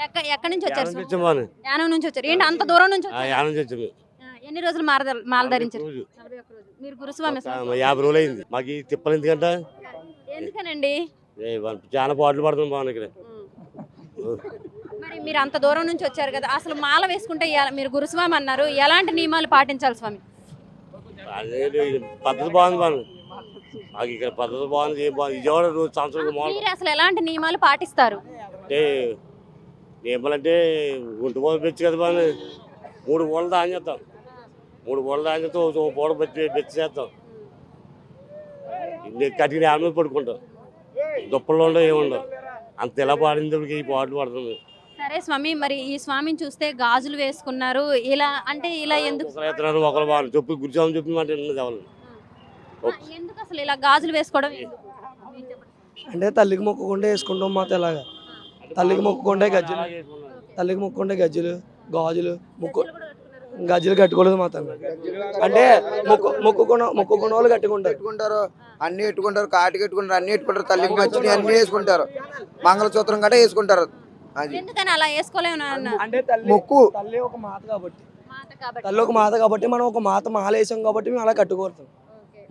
ఎక్క- ఎక్కడి నుంచి వచ్చారు యానం నుంచి వచ్చారు. ఏంటి అంత దూరం నుంచి వచ్చారు? యానం ఆ, ఎన్ని రోజులు మాల మాల ధరించారు. మీరు గురుస్వామి యాభై రోజులు అయింది. మాకు తిప్పలు ఎందుకంట? ఎందుకనండి? చాలా పాటలు పడుతుంది బాను ఇక్కడ మరి మీరు అంత దూరం నుంచి వచ్చారు కదా అసలు మాల వేసుకుంటే మీరు గురుస్వామి అన్నారు ఎలాంటి నియమాలు పాటించాలి స్వామి? పద్ధతి బాగుంది మాకు ఇక్కడ పద్ధతి బాగుంది బాగుంది. విజయవాడ రోజు సంవత్సరం అసలు ఎలాంటి నియమాలు పాటిస్తారు? అంటే ఏమలంటే ఒంటి పూట పెచ్చు కదా బాను మూడు పూటలు దాని చేస్తాం. మూడు పూటలు దాని చేస్తాం ఒక పూట పెట్టి బెచ్చి చేస్తాం. కట్టిన ఆడ మీద పడుకుంటాం. దుప్పలు ఉండవు ఏముండవు అంత ఎలా పాడింది ఈ పాటలు పడుతుంది సరే స్వామి మరి ఈ స్వామిని చూస్తే గాజులు వేసుకున్నారు. ఇలా అంటే ఇలా ఎందుకు? ఒకరు ఎత్తున్నారు ఒకరు బాగా చెప్పి గురిచామని చెప్పి మాట ఎవరు. ఎందుకు అసలు ఇలా గాజులు వేసుకోవడం. అంటే తల్లికి మొక్కుకుంటే వేసుకుంటాం మాత ఇలాగా తల్లికి మొక్కుకుంటే గజ్జలు. తల్లికి మొక్కుకుంటే గజ్జలు గాజులు మొక్కు గజ్జలు కట్టుకోలేదు మాత అంటే మొక్కు మొక్కుకున్న మొక్కుకున్న వాళ్ళు కట్టుకుంటారు. పెట్టుకుంటారు అన్ని పెట్టుకుంటారు. కాటి కట్టుకుంటారు. అన్ని పెట్టుకుంటారు. తల్లికి మచ్చిని అన్ని వేసుకుంటారు. మంగళసూత్రం కూడా వేసుకుంటారు. అది. ఎందుకని అలా వేసుకోలేము అంటే తల్లి మొక్కు. తల్లి ఒక మాత కాబట్టి. మాట కాబట్టి. తల్లి ఒక మాత కాబట్టి మనం ఒక మాత మాల వేసాం కాబట్టి మేము అలా కట్టుకోరుతాం.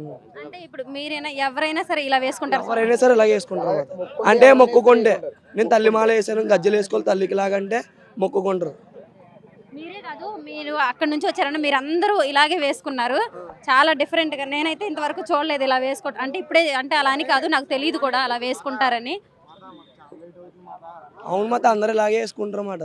ఓకే. అంటే ఇప్పుడు మీరైనా ఎవరైనా సరే ఇలా వేసుకుంటారు. ఎవరైనా సరే ఇలా వేసుకుంటారు. అంటే మొక్కుకుంటే నేను తల్లి మాల వేసాను గజ్జలు వేసుకోవాలి తల్లికి లాగంటే మొక్కుకుంటారు. మీరే కాదు మీరు అక్కడ నుంచి వచ్చారని మీరు అందరూ ఇలాగే వేసుకున్నారు. చాలా డిఫరెంట్గా నేనైతే ఇంతవరకు చూడలేదు ఇలా వేసుకో అంటే ఇప్పుడే అంటే అలా అని కాదు నాకు తెలియదు కూడా అలా వేసుకుంటారని. అవును మాత అందరు ఇలాగే వేసుకుంటారు అన్నమాట.